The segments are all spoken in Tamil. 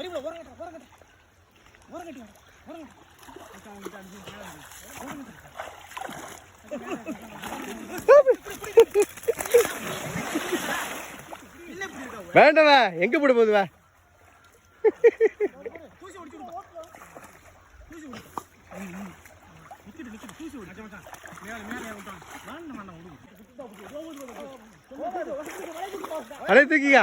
இங்க வேண்டவா எங்க போட போகுதுவா அடே தூக்கியா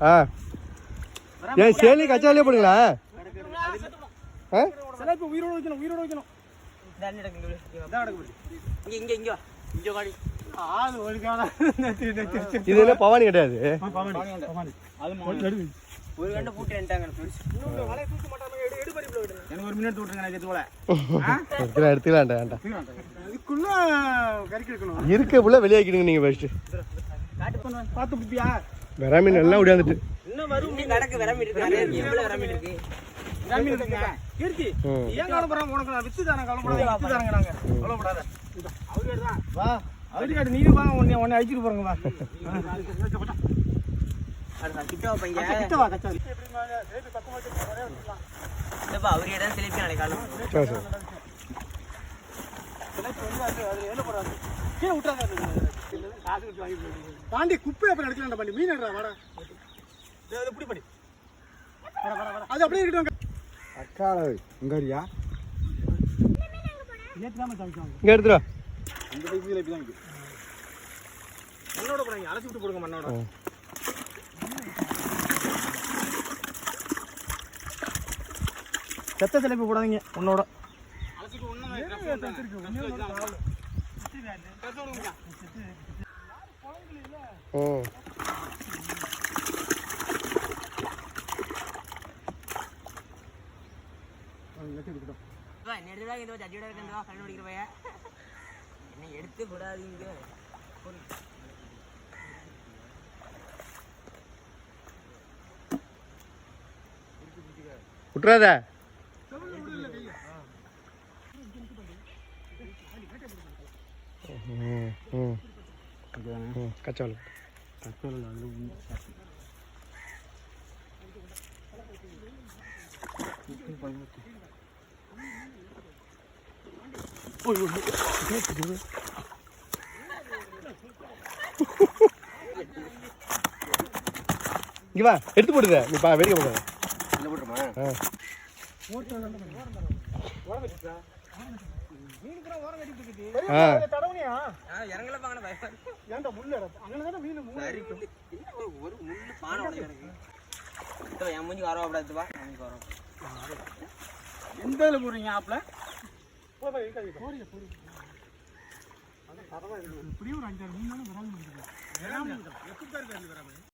ஆ. ஏன் சேலி கச்சாலே போடுங்களா? ஆ? சில இப்ப உயிரோட வைக்கணும் உயிரோட வைக்கணும். இதான் நடக்கு இங்க இங்க இங்க இங்க வாடி. ஆளு ஒழுங்கான இது என்ன பவானி கிடையாது. அது ஒரு கண்ட பூட்டி எனக்கு ஒரு மினிட் விட்டுருங்க எடுத்துக்கலாம் எடுத்துக்கலாம்டா வேண்டாம். அதுக்குள்ள கறிக்கு எடுக்கணும். இருக்க புள்ள வெளியாக்கிடுங்க நீங்க ஃபர்ஸ்ட் பார்த்து புத்தியா வெறா மீன் எல்லாம் ஓடியாந்துட்டு. இன்னும் வரும். மீன் நடக்கு. வர மீன் இருக்கு. நிறைய எவ்வளவு வர மீன் இருக்கு. இருக்குங்க கீர்த்தி ஏன் கவலைப்படுறாங்க உனக்கு நான் வித்து தானே கவலைப்படாத வித்து தானங்க நாங்க அவரு தான். வா அவரு காட்டு நீங்க வாங்க உன்னை உன்னை அழிச்சிட்டு போறங்க வா. கிட்ட வைப்பீங்க கிட்ட வா கச்சாரி இல்லப்பா அவர் இடம் திருப்பி நாளைக்கு காலம் சரி. சரி கீழே விட்டாங்க காசு கொடுத்து வாங்கி போயிடுங்க. பாண்டி குப்பை அப்புறம் எடுக்கலாம்டா பாண்டி. மீன் எடுறா வாடா. இது அது பிடி படி. வாடா, வாடா, வாடா. அது அப்படியே இருக்கட்டும் அக்கால தான் காமிச்சாங்க இங்க எடுத்துரு வா. இந்த பைப்பு இப்படி தான் இருக்கு மண்ணோட போடுங்க அலசி விட்டு போடுங்க மண்ணோட. செத்த சிலைப்பு போடாதீங்க உன்னோட. ம் என்ன எடுத்துடா எடுத்து விடாதீங்க விட்டுறாத ம் ம் கச்சால் இங்க வா எடுத்து போடுத நீ பா வெடிக்க போடாத ஆ. ஆ தடவுனியா? இறங்கல பாங்க பயம் ஏன்டா முள்ளு அங்கே தானே மீன் மூணு ஒரு முள்ளு பானை எனக்கு? என் மூஞ்சி வரவாப்படாதுப்பா எனக்கு வரும் எந்த இதில் போடுறீங்க ஆப்பில் இப்படியும் ஒரு அஞ்சாறு மீன் தானே விரால் மீன் இருக்கு. விரால் மீன் தான். எப்படி தான் இருக்கு அது விரால்?